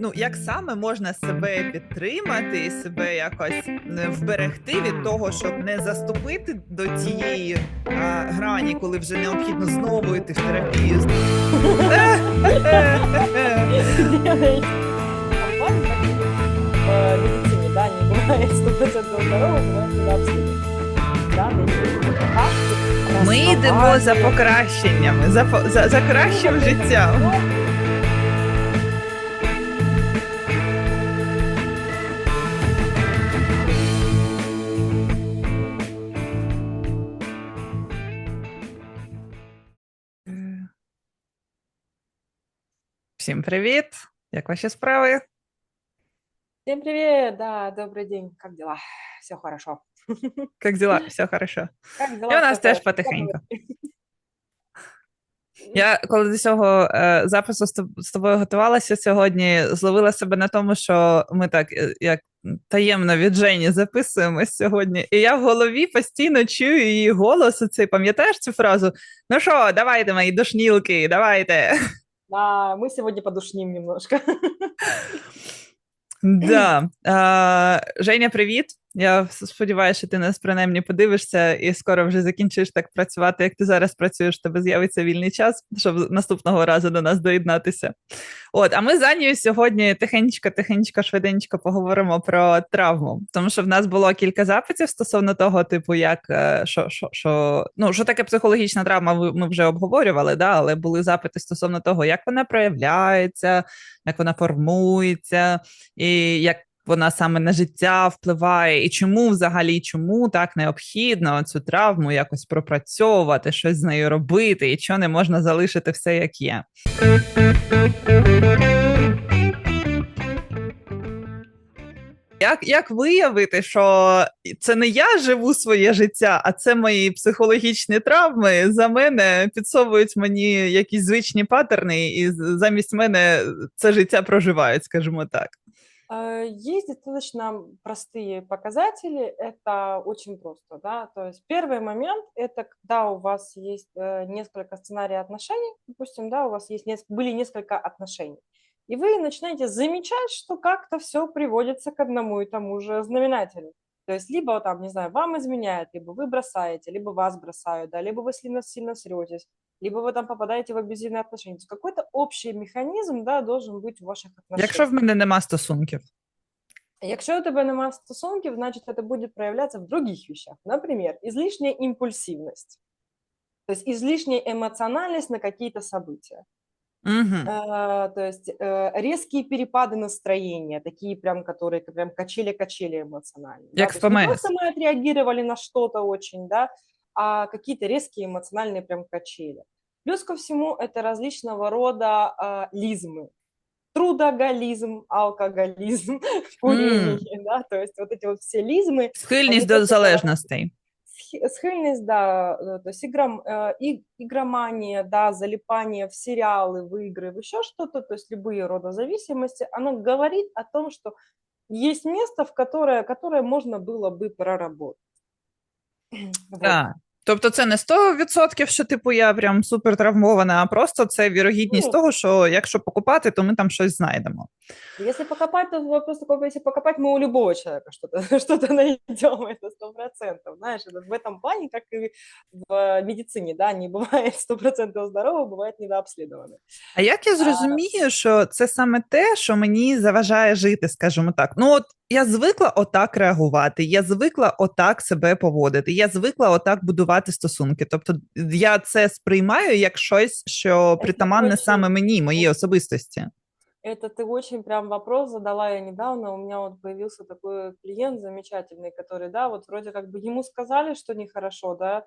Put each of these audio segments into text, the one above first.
Ну, як саме можна себе підтримати і себе якось е, вберегти від того, щоб не заступити до цієї а, грані, коли вже необхідно знову йти в терапію. в медицине, да, 100% здорового, бывает недообследование. Да, медицина. Ми йдемо за покращеннями, за, за, за кращим життям. Всім привіт! Як ваші справи? Всем привет, да, добрый день, как дела? Все хорошо. Як діла? Все хорошо. Как дела? І у нас теж хорошо. потихеньку. Я коли до цього е, запису з тоб- з тобою готувалася сьогодні, зловила себе на тому, що ми так е, як таємно від Жені записуємось сьогодні. І я в голові постійно чую її голос. Оцей пам'ятаєш цю фразу? Ну що, давайте, мої душнілки, давайте. Да, мы сегодня подушним немножко. Да. Е, Женя, привіт. Я сподіваюся, що ти нас принаймні подивишся і скоро вже закінчиш так працювати, як ти зараз працюєш. Тебе з'явиться вільний час, щоб наступного разу до нас доєднатися. От, а ми з Анією сьогодні тихенько, тихенько, швиденько поговоримо про травму, тому що в нас було кілька запитів стосовно того, типу, як е, що, що, що, ну, що таке психологічна травма, ми вже обговорювали, да, але були запити стосовно того, як вона проявляється, як вона формується, і як вона саме на життя впливає, і чому взагалі чому так необхідно цю травму якось пропрацьовувати, щось з нею робити, і що не можна залишити все як є. Як, як виявити, що це не я живу своє життя, а це мої психологічні травми за мене підсовують мені якісь звичні паттерни, і замість мене це життя проживають, скажімо так. Э, Есть достаточно простые показатели, это очень просто, да, то есть первый момент – это когда у вас есть э, несколько сценариев отношений, допустим, да, у вас есть были несколько отношений, и вы начинаете замечать, что как-то все приводится к одному и тому же знаменателю. То есть либо там, не знаю, вам изменяют, либо вы бросаете, либо вас бросают, да, либо вы сильно, сильно сретесь, либо вы там попадаете в абьюзивные отношения. То есть какой-то общий механизм, да, должен быть в ваших отношениях. Якщо в мене нема стосунків, Якщо у тебе немає стосунків, значить це буде проявлятися в других вещах. Например, излишняя импульсивность, то есть излишняя эмоциональность на какие-то события. угу. Э, то есть э, резкие перепады настроения, такие прям, которые как прям качели-качели эмоциональные. да. Як То в есть не ПМС. просто мы отреагировали на что-то очень, да, а какие-то резкие эмоциональные прям качели. Плюс ко всему это различного рода э, лизмы. Трудоголизм, алкоголизм, курение, да, то есть вот эти вот все лизмы, схильність Вони до залежностей. схи- схильность, да, э, то есть игром, э, игромания, да, залипание в сериалы, в игры, в еще что-то, то есть любые рода зависимости, оно говорит о том, что есть место, в которое, которое можно было бы проработать. Вот. Так. Тобто це не 100%, що типу я прям супер травмована, а просто це вірогідність Ну. того, що якщо покупати, то ми там щось знайдемо. Если покопать, то вопрос такой, если покопать, мы у любого человека что-то что найдем, это сто процентов, знаешь, это в этом плане, как и в медицине, да, не бывает сто процентов здорового, бывает недообследованный. А як я зрозумію, що це саме те, що мені заважає жити, скажімо так. Ну от я звикла отак реагувати, я звикла отак себе поводити, я звикла отак будувати стосунки. Тобто я це сприймаю як щось, що притаманне очень- саме мені, моїй особистості. Это ты очень прям вопрос задала я недавно. У меня вот появился такой клиент замечательный, который, да, вот вроде как бы ему сказали, что нехорошо, да,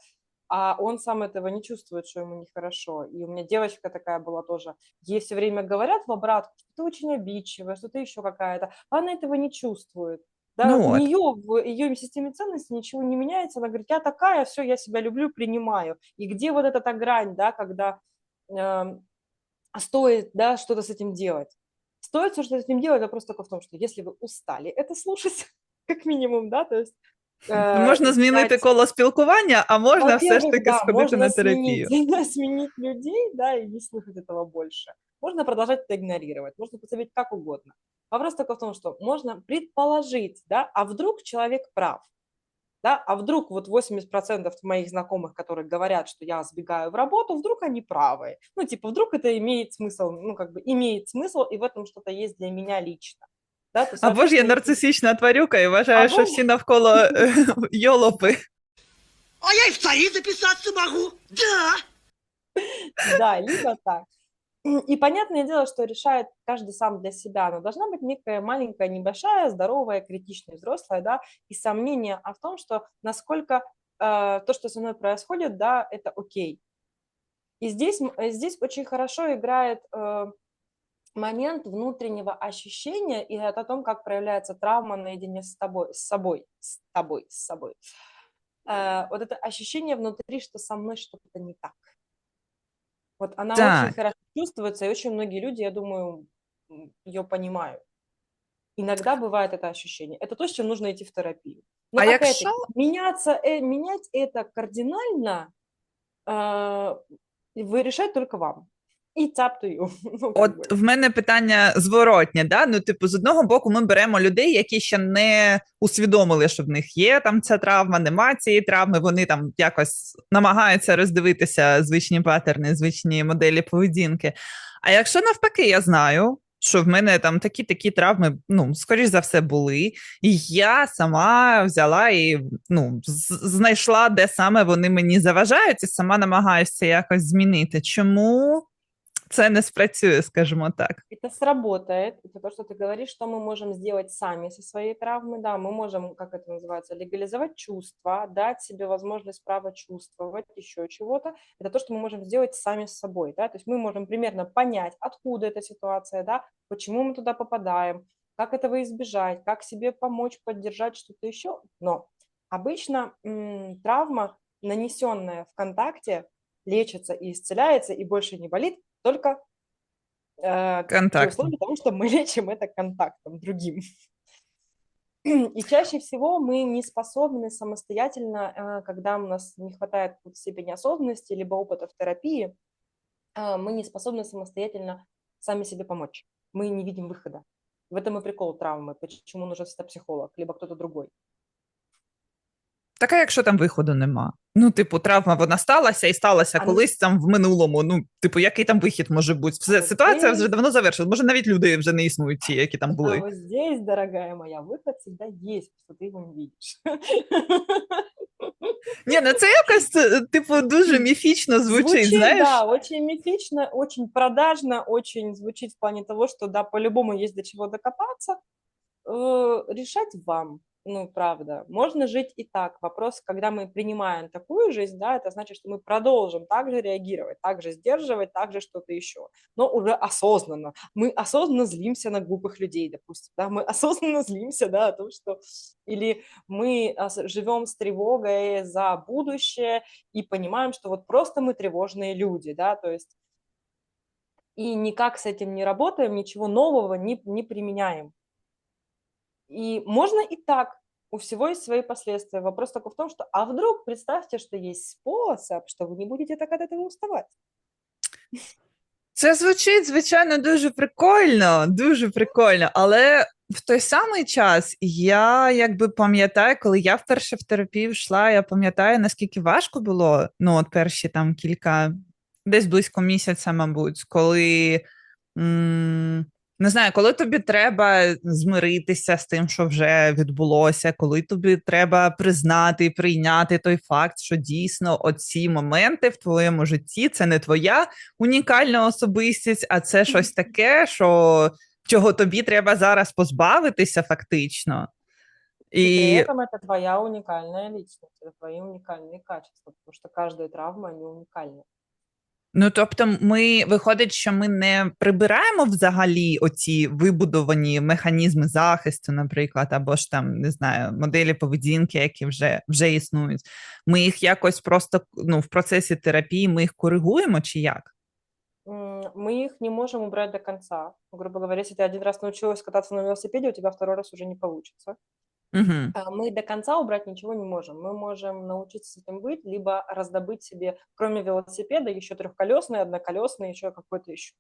а он сам этого не чувствует, что ему нехорошо. И у меня девочка такая была тоже. Ей все время говорят в обратку, что ты очень обидчивая, что ты еще какая-то. А она этого не чувствует. Да, Ну у вот. нее в ее системе ценностей ничего не меняется. Она говорит, я такая, все, я себя люблю, принимаю. И где вот эта та грань, да, когда эм, стоит, да, что-то с этим делать? Стоит все, что с этим делать, вопрос только в том, что если вы устали это слушать, как минимум, да, то есть э, Можна змінити искать коло спілкування, а можна все ж Во-первых, таки да, сходити можно на терапію. сменить, сменить людей, да, и не слушать этого больше. Можно продолжать это игнорировать, можно поступить как угодно. Вопрос только в том, что можно предположить, да, а вдруг человек прав, да, а вдруг вот 80% моих знакомых, которые говорят, что я сбегаю в работу, вдруг они правы. Ну, типа, вдруг это имеет смысл, ну, как бы имеет смысл, и в этом что-то есть для меня лично. Да, то Або ж я соответственно, нарцисична тварюка і вважаю, що Або- всі навколо йолопи. А я и в цари записаться могу. Да. Да, либо так. И понятное дело, что решает каждый сам для себя, но должна быть некая маленькая, небольшая, здоровая, критичная, взрослая, да, и сомнение о том, что насколько э, то, что со мной происходит, да, это окей. И здесь, э, здесь очень хорошо играет э, момент внутреннего ощущения и это о том, как проявляется травма наедине с тобой, с собой, с тобой, с собой. Э, вот это ощущение внутри, что со мной что-то не так. Вот она Так. очень хорошо чувствуется, и очень многие люди, я думаю, ее понимают. Иногда бывает это ощущение. Это то, с чем нужно идти в терапию. Но А опять-таки, якщо меняться, э, менять это кардинально э, вы решать только вам. И it's up to you. Ну. От в мене питання зворотнє, да? Ну, типу, з одного боку, ми беремо людей, які ще не усвідомили, що в них є там ця травма, нема цієї травми. Вони там якось намагаються роздивитися звичні патерни, звичні моделі поведінки. А якщо навпаки, я знаю. Що в мене там такі такі травми, ну скоріш за все, були, і я сама взяла і ну знайшла, де саме вони мені заважають, і сама намагаюся якось змінити. Чому це не спрацює, скажімо так. Это сработает. Это то, что ты говоришь, что мы можем сделать сами со своей травмой. Да, мы можем, как это называется, легализовать чувства, дать себе возможность право чувствовать, еще чего-то. Это то, что мы можем сделать сами с собой. Да? То есть мы можем примерно понять, откуда эта ситуация, да, почему мы туда попадаем, как этого избежать, как себе помочь, поддержать что-то еще. Но обычно травма, нанесенная в контакте, лечится и исцеляется, и больше не болит, только э, условии того, что мы лечим это контактом другим. И чаще всего мы не способны самостоятельно, э, когда у нас не хватает степени осознанности либо опыта в терапии, э, мы не способны самостоятельно сами себе помочь. Мы не видим выхода. В этом и прикол травмы, почему нужен всегда психолог, либо кто-то другой. Так, а якщо там виходу нема? Ну, типу, травма вона сталася і сталася А ну- колись там в минулому. Ну, типу, який там вихід може бути? Все, А ситуація вже десь- давно завершилась. Може, навіть люди вже не існують ті, які там А були. вот здесь, дорогая моя, выход всегда есть, что ты его не видишь. Ні, ну це якось, е, типу, дуже міфічно звучить, знаєш? да, очень мифично, очень продажно, очень звучит в плане того, что да, по-любому есть до чего докопаться. Э, решать вам, ну, правда. Можно жить и так. Вопрос, когда мы принимаем такую жизнь, да, это значит, что мы продолжим также реагировать, также сдерживать, также что-то еще, но уже осознанно. Мы осознанно злимся на глупых людей, допустим, да, мы осознанно злимся, да, о том, что или мы ос- живем с тревогой за будущее и понимаем, что вот просто мы тревожные люди, да, то есть и никак с этим не работаем, ничего нового не, не применяем. И можно и так, у всего есть свои последствия. Вопрос только в том, что, а вдруг представьте, что есть способ, что вы не будете так от этого уставать. Це звучить, звичайно, дуже прикольно, дуже прикольно. Але в той самий час я якби пам'ятаю, коли я вперше в терапію йшла, я пам'ятаю, наскільки важко було. Ну, от перші там кілька, десь близько місяця, мабуть, коли. М- не знаю, коли тобі треба змиритися з тим, що вже відбулося, коли тобі треба признати і прийняти той факт, що дійсно оці моменти в твоєму житті це не твоя унікальна особистість, а це щось таке, що чого тобі треба зараз позбавитися, фактично. И, І при этом это твоя уникальная личность, это твои уникальные качества, потому что каждая травма, они уникальны. ну тобто, ми виходить, що ми не прибираємо взагалі оці вибудовані механізми захисту, наприклад, або ж там не знаю, моделі поведінки, які вже, вже існують. Ми їх якось просто ну, в процесі терапії ми їх коригуємо, чи як? М, Мы их не можем убрать до конца. Грубо говоря, если ты один раз научилась кататься на велосипеде, у тебя второй раз уже не получится. Угу. А, Мы до конца убрать ничего не можем. Мы можем научиться с этим быть, либо раздобыть себе, кроме велосипеда, еще трехколесный, одноколесный, еще какой-то еще.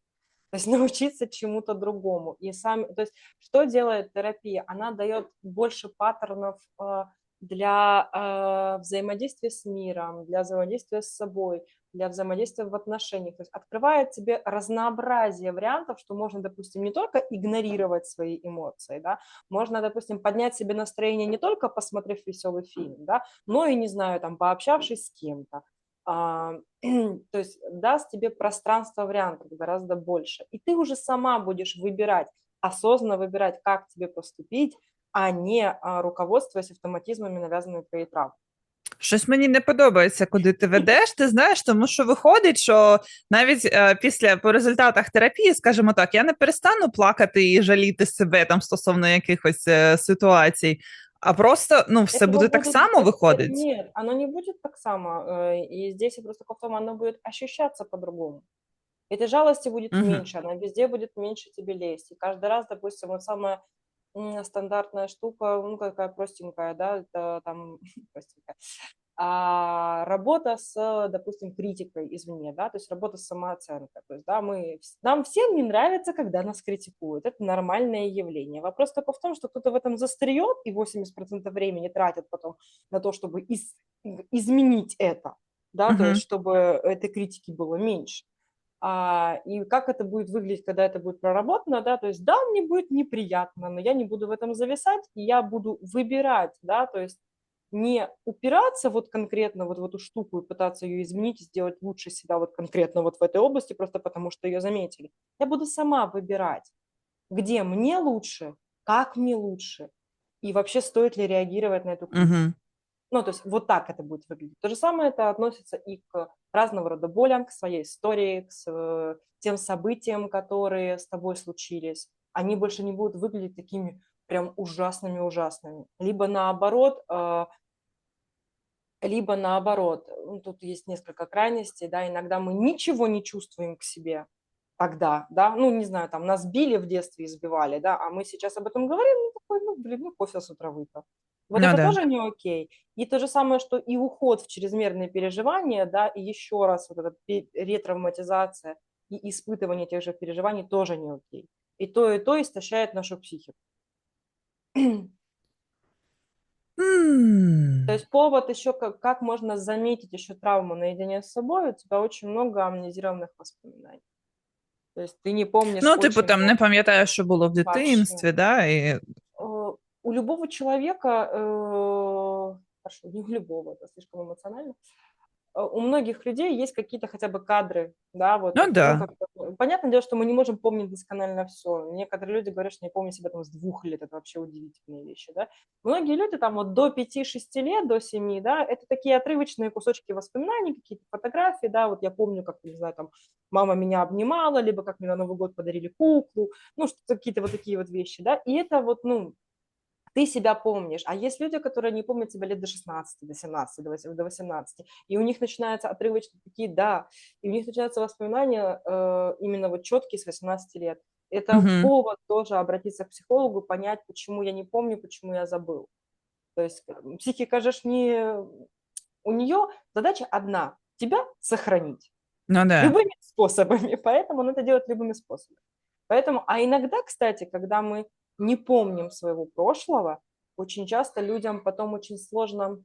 То есть научиться чему-то другому. И сами, то есть что делает терапия? Она дает больше паттернов а, для а, взаимодействия с миром, для взаимодействия с собой, для взаимодействия в отношениях. То есть открывает тебе разнообразие вариантов, что можно, допустим, не только игнорировать свои эмоции, да, можно, допустим, поднять себе настроение не только посмотрев веселый фильм, да, но и, не знаю, там, пообщавшись с кем-то. А, то есть даст тебе пространство вариантов гораздо больше. И ты уже сама будешь выбирать, осознанно выбирать, как тебе поступить, а не а, руководствуясь автоматизмами, навязанными твоей травмой. Щось мені не подобається, куди ти ведеш. Ти знаєш, тому що виходить, що навіть е, після по результатах терапії, скажімо так, я не перестану плакати і жаліти себе там стосовно якихось е, ситуацій, а просто ну все Этого буде так будет- само это- виходить. Нет, оно не будет так само. э, И здесь я просто в том, оно будет ощущаться по-другому. Этой жалости будет Мгм. меньше, она везде будет меньше тебе лезть. И каждый раз, допустим, вот самая м, стандартная штука, ну, какая простенькая, да, это там простенькая, а, работа с, допустим, критикой извне, да, то есть работа с самооценкой. То есть, да, мы, нам всем не нравится, когда нас критикуют. Это нормальное явление. Вопрос только в том, что кто-то в этом застряет и 80% времени тратит потом на то, чтобы из- изменить это, да, то Мгм. есть чтобы этой критики было меньше. А, и как это будет выглядеть, когда это будет проработано, да, то есть да, мне будет неприятно, но я не буду в этом зависать, и я буду выбирать, да, то есть не упираться вот конкретно вот в эту штуку и пытаться ее изменить сделать лучше себя вот конкретно вот в этой области, просто потому что ее заметили. Я буду сама выбирать, где мне лучше, как мне лучше, и вообще стоит ли реагировать на эту. Угу. Ну, то есть вот так это будет выглядеть. То же самое это относится и к разного рода болям, к своей истории, к с- тем событиям, которые с тобой случились. Они больше не будут выглядеть такими прям ужасными-ужасными. Либо наоборот, э, либо наоборот, ну, тут есть несколько крайностей, да, иногда мы ничего не чувствуем к себе тогда, да, ну, не знаю, там, нас били в детстве, избивали, да, а мы сейчас об этом говорим, ну, такой, ну, блин, ну, кофе с утра выпил. Вот Ну это да. тоже не окей. И то же самое, что и уход в чрезмерные переживания, да, и еще раз вот эта ретравматизация и испытывание тех же переживаний тоже не окей. И то, и то истощает нашу психику. То есть повод еще, как, как можно заметить еще травму наедине с собой, у тебя очень много амнезированных воспоминаний. То есть ты не помнишь Ну, типу, там не пам'ятаю, що було в дитинстві, да, і Э, у любого человека, э, хорошо, не у любого, это слишком эмоционально, э, у многих людей есть какие-то хотя бы кадры, да, вот. Ну да. понятное дело, что мы не можем помнить досконально все. Некоторые люди говорят, что не помнят себя там с двух лет, это вообще удивительные вещи, да. Многие люди там вот до 5-6 лет, до 7, да, это такие отрывочные кусочки воспоминаний, какие-то фотографии, да, вот я помню, как, не знаю, там, мама меня обнимала, либо как мне на Новый год подарили куклу, ну, что какие-то вот такие вот вещи, да, и это вот, ну, ты себя помнишь. А есть люди, которые не помнят себя лет до 16, до 17, до 8 до 18, и у них начинаются отрывочные такие, да, и у них начинаются воспоминания э, именно вот четкие с 18 лет. Это Мгм. повод тоже обратиться к психологу, понять, почему я не помню, почему я забыл. То есть э, психика же не... У нее задача одна – тебя сохранить ну да. любыми способами, поэтому он это делает любыми способами. Поэтому, а иногда, кстати, когда мы не помним своего прошлого, очень часто людям потом очень сложно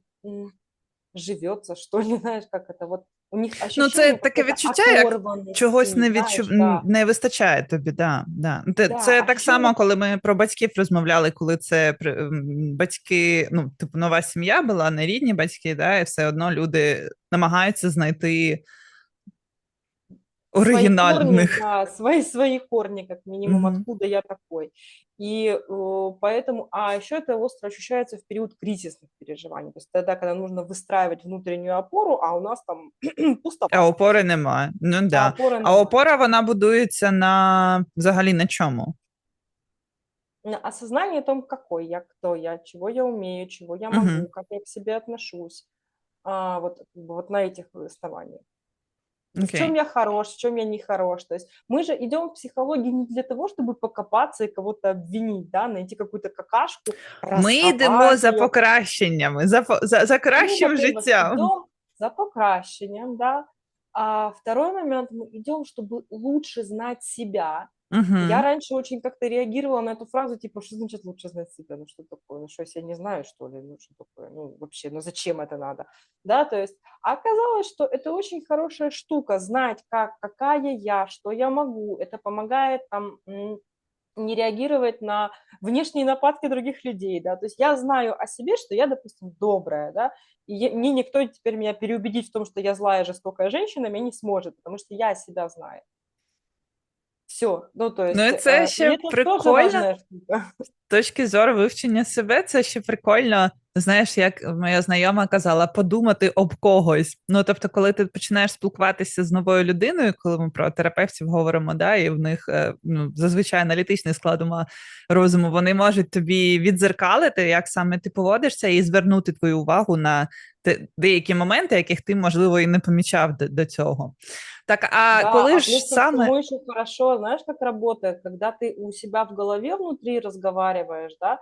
живется, что ли, знаешь, как это вот у них ощущение Ну, це таке відчуття, як Чогось не знаєш, да. не вистачає тобі, да, да. Те- Да, Це так само, коли ми про батьків розмовляли, коли це батьки, ну, типу, нова сім'я була, не рідні батьки, да, і все одно люди намагаються знайти Свои оригінальних. корни, да, свои, свои корни, как минимум, Мгм. откуда я такой. И э, поэтому, а еще это остро ощущается в период кризисных переживаний, то есть тогда, когда нужно выстраивать внутреннюю опору, а у нас там пустота. А опори немає. Ну а да. опоры А нема. опора вона будується на взагалі на чому? На осознание о том, какой я, кто я, чего я умею, чего я Мгм. могу, как я к себе отношусь, а, вот, как бы вот на этих основаниях. В Окей. чем я хорош, в чем я не хорош. То есть мы же идем в психологию не для того, чтобы покопаться и кого-то обвинить, да, найти какую-то какашку. Ми йдемо раскопать за её. покращеннями, за, за, за кращим Мы, життям. идем за покращением, да. А второй момент, мы идем, чтобы лучше знать себя. Мгм. Я раньше очень как-то реагировала на эту фразу, типа, что значит лучше знать себя? Ну что такое? Ну что, я себя не знаю, что ли? Ну что такое? Ну вообще, ну зачем это надо? Да, то есть а оказалось, что это очень хорошая штука, знать, как, какая я, что я могу. Это помогает там не реагировать на внешние нападки других людей, да, то есть я знаю о себе, что я, допустим, добрая, да, и мне никто теперь меня переубедить в том, что я злая, жестокая женщина, меня не сможет, потому что я себя знаю. Все, ну то есть... Ну, це э, и ще это тоже прикольно. З точки зору вивчення себе, це ще прикольно. Знаєш, як моя знайома казала, подумати об когось. Ну, тобто, коли ти починаєш спілкуватися з новою людиною, коли ми про терапевтів говоримо, да, і в них е, ну, зазвичай аналітичний склад ума розуму, вони можуть тобі відзеркалити, як саме ти поводишся, і звернути твою увагу на те- деякі моменти, яких ти, можливо, і не помічав до, до цього. Так, а Да, коли а ж саме. всему еще хорошо, знаешь, как работает, когда ты у себя в голове внутри разговариваешь, да,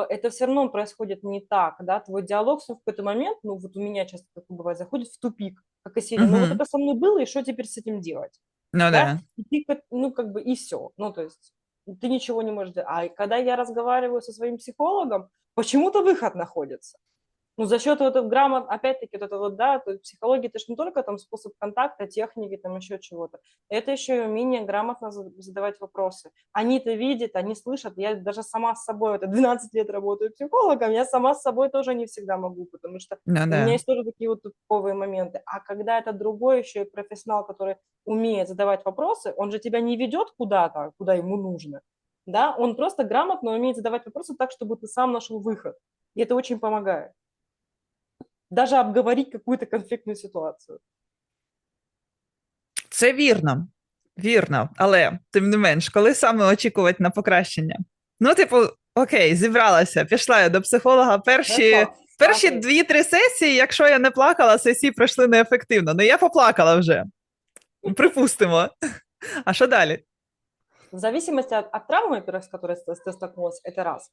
это все равно происходит не так, да, твой диалог в какой-то момент, ну вот у меня часто такое бывает, заходит в тупик, как и серия, ну вот это со мной было, и что теперь с этим делать? Ну, да. да, и ты, ну, как бы, и все. Ну, то есть ты ничего не можешь делать. А когда я разговариваю со своим психологом, почему-то выход находится. Ну, за счет вот этого грамот, опять-таки, вот это вот, да, то есть психология, это же не только там способ контакта, техники, там еще чего-то. Это еще и умение грамотно за- задавать вопросы. Они-то видят, они слышат. Я даже сама с собой, это 12 лет работаю психологом, я сама с собой тоже не всегда могу, потому что Ну, у да. меня есть тоже такие вот тупиковые моменты. А когда это другой еще и профессионал, который умеет задавать вопросы, он же тебя не ведет куда-то, куда ему нужно, да, он просто грамотно умеет задавать вопросы так, чтобы ты сам нашел выход. И это очень помогает. Даже обговорить какую-то конфликтную ситуацию. Це вірно, вірно, але тим не менш, коли саме очікувати на покращення? Ну, типу, окей, зібралася, пішла я до психолога. Перші, Хорошо. перші Окей. дві-три сесії, якщо я не плакала, сесії пройшли неефективно. Ну я поплакала вже. Припустимо. А що далі? В зависимости от, от травмы, во-первых, с которой ты ты столкнулась, это раз.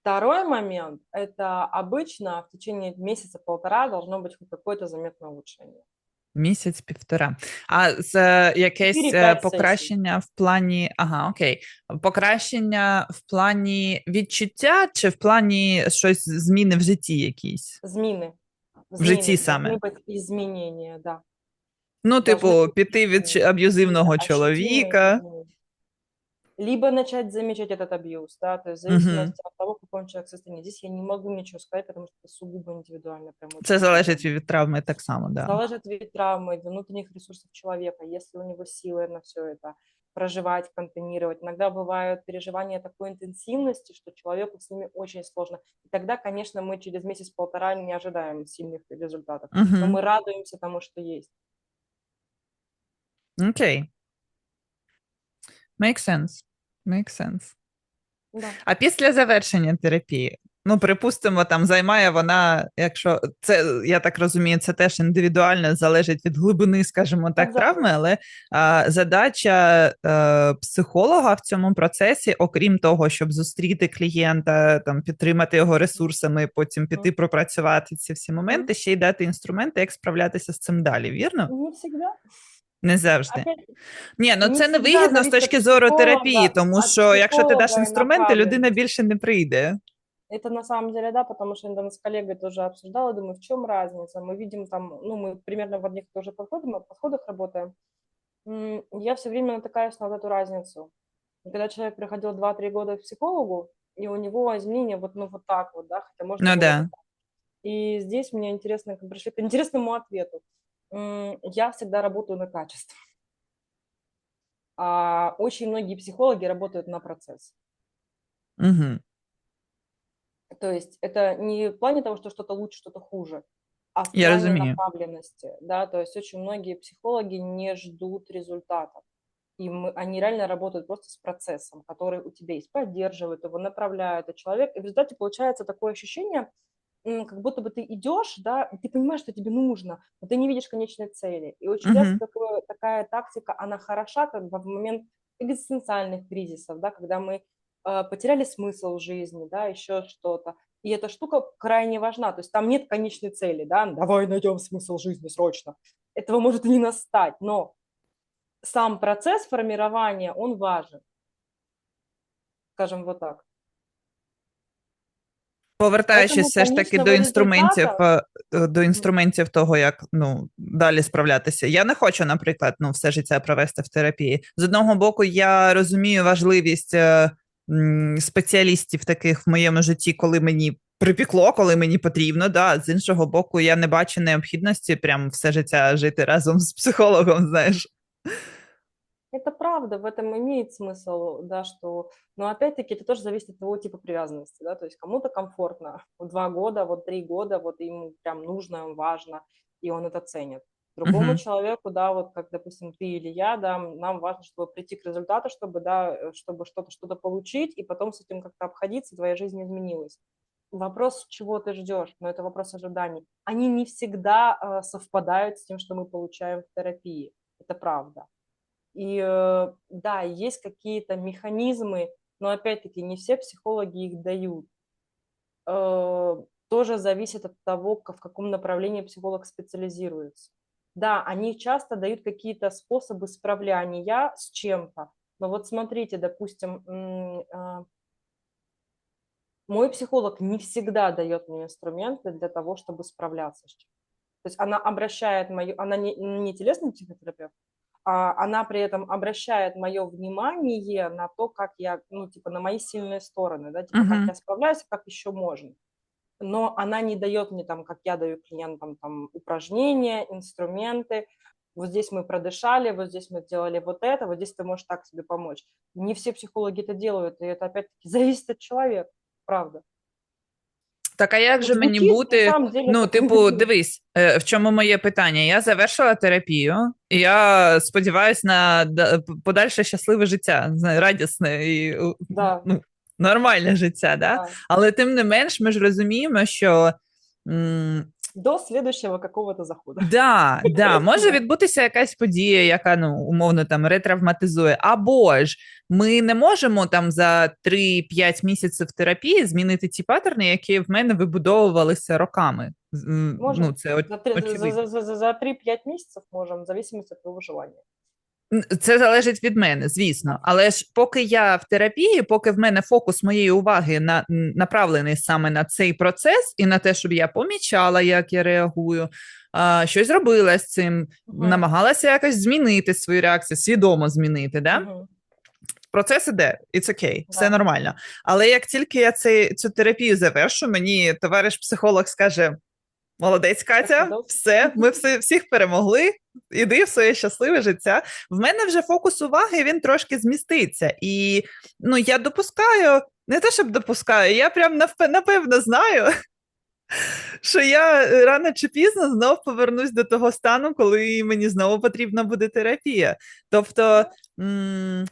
Второй момент – это обычно в течение месяца-полтора должно быть хоть какое-то заметное улучшение. Місяць-півтора. А з е, якесь е, Чотири-п'ять сесій. покращення в плані. Ага, окей. Покращення в плані відчуття чи в плані щось зміни в житті якісь? Зміны. В житті Зміни. саме. Должны быть изменения, да. Ну, Должны типу, бути піти від зміни. аб'юзивного Ощутимые чоловіка. Либо начать замечать этот абьюз, да, то есть в зависимости от того, в каком человек состоянии. Здесь я не могу ничего сказать, потому что это сугубо индивидуально. Прям Це залежить від травми так само, да. Залежит від травмы, от внутренних ресурсов человека, если у него силы на все это проживать, контейнировать. Иногда бывают переживания такой интенсивности, что человеку с ними очень сложно. И тогда, конечно, мы через месяц-полтора не ожидаем сильных результатов. Но Угу. мы радуемся тому, что есть. Окей. Make sense. Make sense. Да. А після завершення терапії, ну, припустимо, там займає вона, якщо це, я так розумію, це теж індивідуально залежить від глибини, скажімо так, Так, травми, але а, задача е, психолога в цьому процесі, окрім того, щоб зустріти клієнта, там підтримати його ресурсами, потім піти пропрацювати ці всі моменти, ще й дати інструменти, як справлятися з цим далі. Вірно? Не всегда. Не завжди. Опять, Ні, ну Не це не всегда вигідно з зависит точки от зору психолога, терапії, тому от що якщо ти даш психолога і інструменти, людина направленості. більше не прийде. Это на самом деле, да, потому что я недавно с коллегой тоже обсуждала, думаю, в чем разница? Мы видим там, ну, мы примерно в одних и тех же подходах, подходах работаем. М, Я все время натыкаюсь на вот эту разницу. И когда человек приходил 2-3 года к психологу, и у него изменения вот, ну, вот так вот, да, хотя можно Ну было да. вот так. И здесь мне интересно, как пришли к интересному ответу. Я всегда работаю на качество. А очень многие психологи работают на процесс. Угу. То есть это не в плане того, что что-то лучше, что-то хуже, а в Я плане разумею. направленности, да, то есть очень многие психологи не ждут результатов. И мы, они реально работают просто с процессом, который у тебя есть, поддерживают его, направляют, и человек, и в результате получается такое ощущение, как будто бы ты идешь, да, и ты понимаешь, что тебе нужно, но ты не видишь конечной цели. И очень Мгм. часто такое- такая тактика, она хороша как бы в момент экзистенциальных кризисов, да, когда мы э, потеряли смысл в жизни, да, еще что-то. И эта штука крайне важна. То есть там нет конечной цели, да, давай найдем смысл жизни срочно. Этого может и не настать, но сам процесс формирования, он важен. Скажем вот так. Повертаючись все ж таки до інструментів, е, до інструментів того, як ну далі справлятися. Я не хочу, наприклад, ну все життя провести в терапії. З одного боку, я розумію важливість е, спеціалістів таких в моєму житті, коли мені припікло, коли мені потрібно. Да. З іншого боку, я не бачу необхідності прям все життя жити разом з психологом. Знаєш, Это правда, в этом имеет смысл, да, что, но опять-таки это тоже зависит от того типа привязанности, да, то есть кому-то комфортно вот два года, вот три года, вот ему прям нужно, им важно, и он это ценит. Другому Мгм. человеку, да, вот как, допустим, ты или я, да, нам важно, чтобы прийти к результату, чтобы, да, э, чтобы что-то, что-то получить, и потом с этим как-то обходиться, твоя жизнь изменилась. Вопрос, чего ты ждешь, но это вопрос ожиданий. Они не всегда э, совпадают с тем, что мы получаем в терапии, это правда. И э, да, есть какие-то механизмы, но опять-таки не все психологи их дают. Э, Тоже зависит от того, в каком направлении психолог специализируется. Да, они часто дают какие-то способы справляния с чем-то. Но вот смотрите, допустим, а, мой психолог не всегда дает мне инструменты для того, чтобы справляться с чем-то. То есть она обращает мою, она не, не телесный психотерапевт, она при этом обращает мое внимание на то, как я, ну, типа, на мои сильные стороны, да, типа, Мгм. как я справляюсь, как еще можно. Но она не дает мне там, как я даю клиентам, там, упражнения, инструменты. Вот здесь мы продышали, вот здесь мы сделали вот это, вот здесь ты можешь так себе помочь. Не все психологи это делают, и это опять-таки зависит от человека, правда. Так а як же мені бути? Ну, типу, дивись, е, в чому моє питання? Я завершила терапію, і я сподіваюся на подальше щасливе життя, радісне і Да. ну, нормальне життя, да? Да. Але тим не менш, ми ж розуміємо, що До следующего какого-то заходу. да, да, може відбутися якась подія, яка ну умовно там ретравматизує. Або ж ми не можемо там за 3-5 місяців терапії змінити ті паттерни, які в мене вибудовувалися роками. Можемо. Ну, це За, три- за, очевидно. за, за, за 3-5 місяців можемо, в зависимості від виживання. Це залежить від мене, звісно. Але ж поки я в терапії, поки в мене фокус моєї уваги на направлений саме на цей процес і на те, щоб я помічала, як я реагую, а, щось робила з цим, Мгм. намагалася якось змінити свою реакцію, свідомо змінити. Да? Мгм. Процес іде, it's okay, все нормально. Але як тільки я цей, цю терапію завершу, мені товариш психолог скаже: Молодець, Катя, все, ми все, всіх перемогли. Іди в своє щасливе життя. В мене вже фокус уваги він трошки зміститься. І ну, я допускаю, не те, щоб допускаю, я прям напевно знаю, що я рано чи пізно знов повернусь до того стану, коли мені знову потрібна буде терапія. Тобто, м-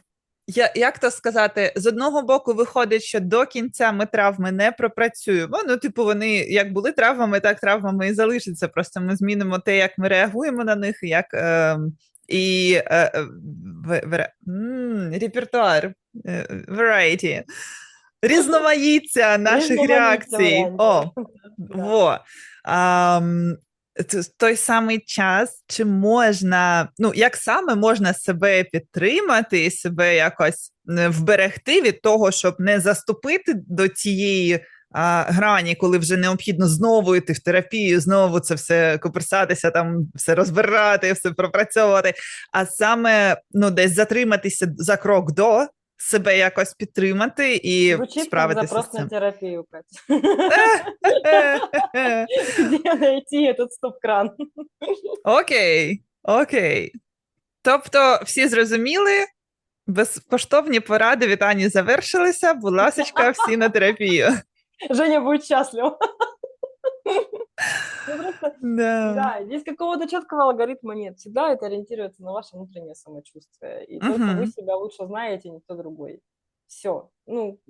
я, як то сказати, з одного боку виходить, що до кінця ми травми не пропрацюємо. Ну, типу, вони як були травмами, так травмами і залишаться. Просто ми змінимо те, як ми реагуємо на них, як е, і е, в, в, м, репертуар, е, variety, різноманіття наших реакцій. О, во. Той самий час, чи можна, ну як саме можна себе підтримати і себе якось вберегти від того, щоб не заступити до цієї а, грані, коли вже необхідно знову йти в терапію, знову це все коперсатися, там все розбирати, все пропрацьовувати, а саме ну десь затриматися за крок до. Себе якось підтримати і Звучит как справитися з запрос на цим. терапию, Катя. Где найти этот стоп-кран? Окей, окей. Тобто, всі зрозуміли, безкоштовні поради від Ані завершилися. Будь ласка, всі на терапію. Женя будет счастлив. Ну, просто, Да. Да, здесь какого-то четкого алгоритма нет. Всегда это ориентируется на ваше внутреннее самочувствие. И только вы себя лучше знаете, никто другой. Все. Ну,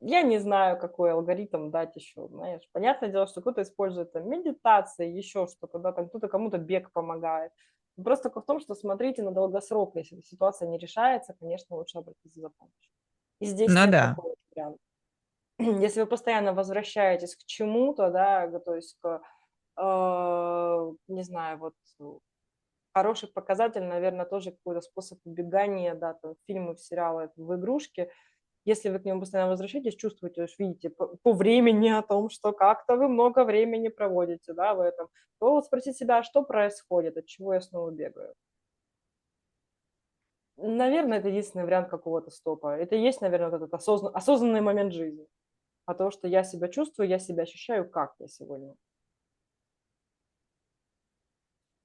Я не знаю, какой алгоритм дать еще, знаешь. Понятное дело, что кто-то использует там медитации, еще что-то, да, там кто-то кому-то бег помогает. Вопрос только в том, что смотрите на долгосрок, если ситуация не решается, конечно, лучше обратиться за помощью. И здесь Ну да. такого варианта. Если вы постоянно возвращаетесь к чему-то, да, г- то есть к, э, не знаю, вот э, хороший показатель, наверное, тоже какой-то способ убегания, да, там, фильмы, сериалы, в игрушки. Если вы к нему постоянно возвращаетесь, чувствуете, уж видите по, по времени о том, что как-то вы много времени проводите, да, в этом, то вот спросить себя, а что происходит, от чего я снова бегаю. Наверное, это единственный вариант какого-то стопа. Это есть, наверное, вот этот осозна- осознанный момент жизни. А то, что я себя чувствую, я себя ощущаю, как я сегодня.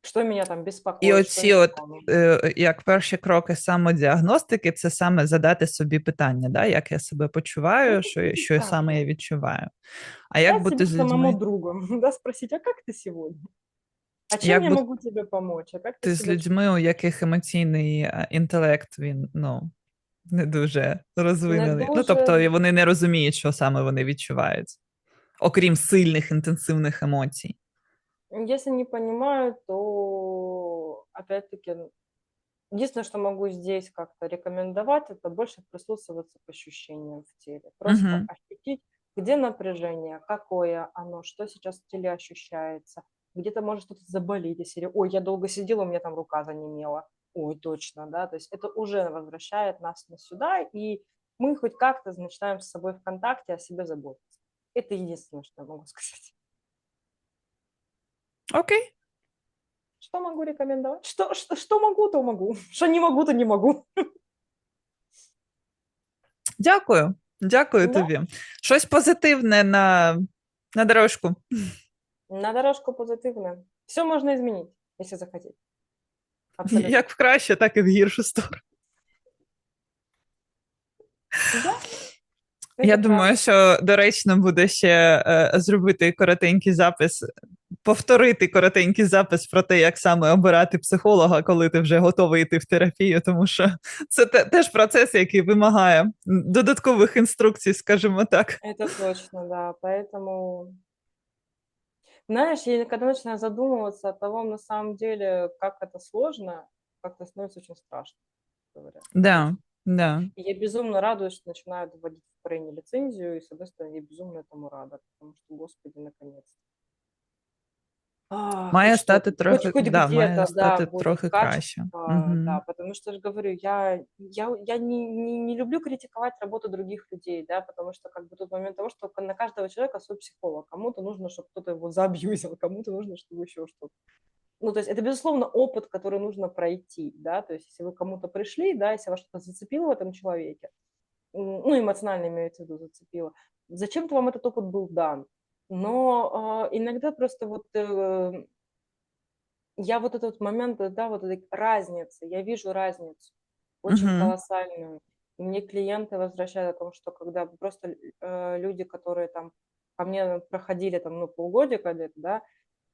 Что меня там беспокоит. І оці от е, як перші кроки самодіагностики, це саме задати собі питання, да? як я себе почуваю, Ну, що, що так. саме я відчуваю. А як Дать бути з самому другу, да, спросить, а как ты сегодня? А чем Як я бу- помочь? А как ты, Ти з людьми, у яких емоційний е, інтелект він ну, не дуже розвинений. Ну, дуже- тобто і вони не розуміють, що саме вони відчувають, окрім сильних інтенсивних емоцій. Если не понимаю, то опять-таки н- единственное, что могу здесь как-то рекомендовать, это больше прислушиваться к ощущениям в теле. Просто Мгм. ощутить, где напряжение, какое оно, что сейчас в теле ощущается. Где-то может что-то заболеть, из серии, ой, я долго сидела, у меня там рука занемела. Ой, точно, да, то есть это уже возвращает нас на сюда, и мы хоть как-то начинаем с собой в контакте, о себе заботиться. Это единственное, что я могу сказать. Окей. Что могу рекомендовать? Что, что, что могу, то могу. Что не могу, то не могу. Дякую. Дякую Да. тобі. Щось позитивне на, на дорожку. На дорожку позитивно. Все можно изменить, если захотеть. Абсолютно. Як в краще, так і в гіршу сторону. Да, Я это думаю, що доречно буде ще е, зробити коротенький запис, повторити коротенький запис про те, як саме обирати психолога, коли ти вже готовий йти в терапію, тому що це те, теж процес, який вимагає додаткових інструкцій, скажімо так. Это точно, да. Поэтому, знаешь, я когда начинаю задумываться о того, на самом деле, как это сложно, как-то становится очень страшно. говоря. Да, да. И я безумно радуюсь, что начинают вводить в Украине лицензию, и, с одной стороны, я безумно этому рада, потому что, господи, наконец-то. А, Має хоть стати трохи, хоть, хоть да, має да, стати будет трохи краще. да, потому что, я говорю, я, я, я не, не, не люблю критиковать работу других людей, да, потому что как бы тот момент того, что на каждого человека свой психолог, кому-то нужно, чтобы кто-то его заабьюзил, кому-то нужно, чтобы еще что-то. Ну, то есть это, безусловно, опыт, который нужно пройти, да, то есть если вы кому-то пришли, да, если вас что-то зацепило в этом человеке, ну, эмоционально имеется в виду зацепило, зачем-то вам этот опыт был дан. Но а, иногда просто вот э, я вот этот момент, э, да, вот этой разницы, я вижу разницу очень Мгм. колоссальную. И мне клиенты возвращают о том, что когда просто э, люди, которые там ко мне проходили там, ну, полгодика где-то,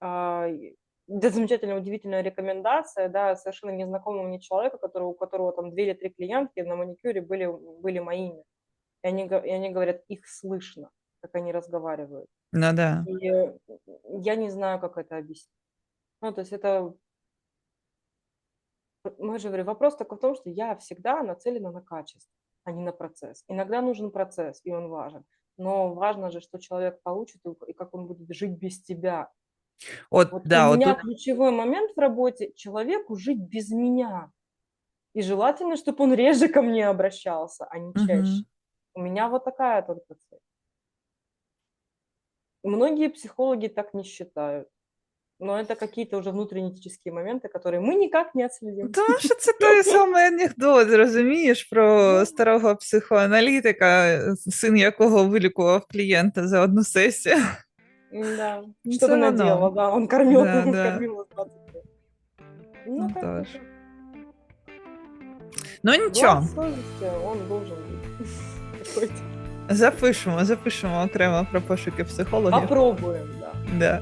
да, и- да, замечательная, удивительная рекомендация, да, совершенно незнакомого мне человека, которого, у которого там две или три клиентки на маникюре были, были моими. И они, и они говорят, их слышно, как они разговаривают. Ну да. И э, я не знаю, как это объяснить. Ну, то есть это... Мы же говорим, вопрос только в том, что я всегда нацелена на качество, а не на процесс. Иногда нужен процесс, и он важен. Но важно же, что человек получит и- как он будет жить без тебя. От, Вот да, у меня тут ключевой момент в работе – человеку жить без меня. И желательно, чтобы он реже ко мне обращался, а не чаще. Мгм. У меня вот такая только цель. Многие психологи так не считают. Но это какие-то уже внутренние этические моменты, которые мы никак не отследим. Тому що це той самий анекдот, розумієш, про старого психоаналітика, син якого вилікував клієнта за одну сесію. Да. Ну, Что всё ты равно. наделала, да, он кормил, Да, он да. кормил нас 20 лет. Ну, Ну, как тоже. это? Ну нічого, Глаз совести, он должен быть. запишемо, запишемо окремо про пошуки психологів. Попробуем, да. Да.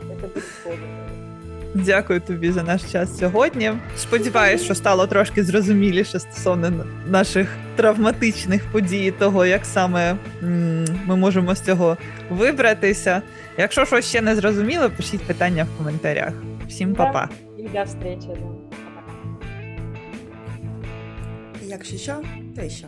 Дякую тобі за наш час сьогодні. Сподіваюсь, що стало трошки зрозуміліше стосовно наших травматичних подій, того, як саме ми можемо з цього вибратися. Якщо щось ще не зрозуміло, пишіть питання в коментарях. Всім па-па. И до встречи. Якщо що, то й що.